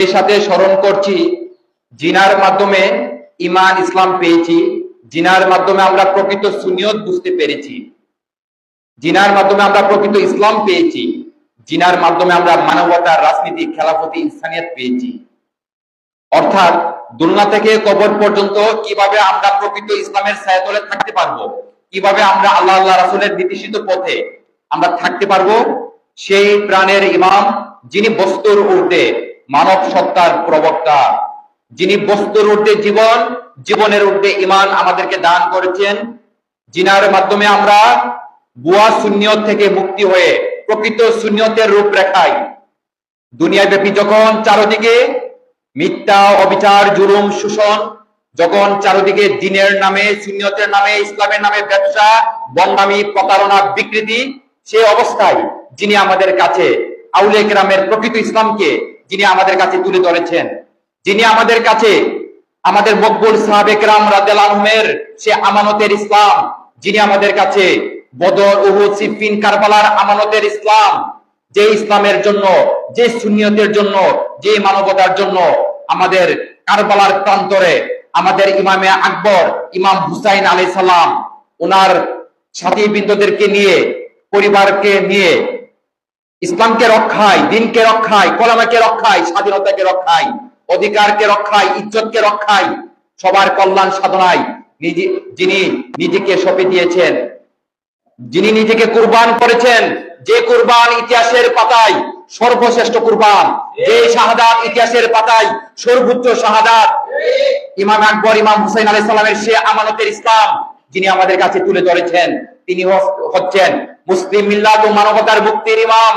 এর সাথে স্মরণ করছি, জিনার মাধ্যমে ইমান ইসলাম পেয়েছি। জিনার মাধ্যমে আমরা প্রকৃত সুনিয়ত বুঝতে পেরেছি। জিনার মাধ্যমে আমরা প্রকৃত ইসলাম পেয়েছি। জিনার মাধ্যমে আমরা মানবতার রাজনীতি, খেলাফতি, ইনসানিয়ত পেয়েছি। অর্থাৎ দুনিয়া থেকে কবর পর্যন্ত কীভাবে আমরা প্রকৃত ইসলামের ছায়াতলে থাকতে পারব? কীভাবে আমরা আল্লাহ আল্লাহ রাসূলের নীতিশিত পথে আমরা থাকতে পারব? সেই প্রাণের ইমাম যিনি বস্তুর ঊর্ধ্বে মানব সত্তার প্রবক্তা। যিনি বস্তুর ঊর্ধ্বে জীবন, জীবনের ঊর্ধ্বে ইমান আমাদেরকে দান করেছেন। জিনার মাধ্যমে আমরা বুয়া শূন্যত থেকে মুক্তি হয়ে প্রকৃত শূন্যতের রূপরেখায় দুনিয়াব্যাপী যখন চারদিকে মিথ্যা, অবিচার, জুলুম, শোষণ, যখন চারদিকে দিনের নামে শূন্যতের নামে, ইসলামের নামে ব্যবসা বন্যামি প্রতারণা, বিকৃতি, সে অবস্থায় যিনি আমাদের কাছে আউলে গ্রামের প্রকৃত ইসলামকে যিনি আমাদের কাছে তুলে ধরেছেন, যিনি আমাদের কাছে, আমাদের মকবুল সাহাবেক রাম রাজের সে আমানতের ইসলাম, যিনি আমাদের কাছে বদর, উহুদ সিফিন কারবালার আমানতের ইসলাম, যে ইসলামের জন্য, যে সুন্নিয়তের জন্য, যে মানবতার জন্য আমাদের কারবালার প্রান্তরে আমাদের ইমামে আকবর, ইমাম হুসাইন আলী সালাম ওনার সাথী বৃন্দদেরকে নিয়ে, পরিবারকে নিয়ে ইসলামকে রক্ষায়, দিনকে রক্ষায়, কলামাকে রক্ষায়, স্বাধীনতাকে রক্ষায়, অধিকারকে রক্ষায়, ইজ্জতকে রক্ষায়, সবার কল্যাণ সাধনায় নিজে, যিনি নিজেকে সঁপে দিয়েছেন, যিনি নিজেকে কুরবান করেছেন, যে কুরবান ইতিহাসের পাতায় সর্বশ্রেষ্ঠ কুরবান, যে শাহাদাত ইতিহাসের পাতায় সর্বোচ্চ শাহাদাত। ইমাম আকবর, ইমাম হুসাইন আলাইহিস সালামের সে আমানতের ইসলাম যিনি আমাদের কাছে তুলে ধরেছেন তিনি হচ্ছেন মুসলিম মিল্লাত ও মানবতার মুক্তির ইমাম,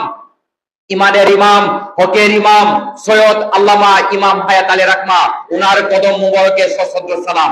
ইমানের ইমাম, হকের ইমাম, সৈয়দ আল্লামা ইমাম হায়াত আলী রাকমা উনার কদম মুবারকের সশস্ত্র সালাম।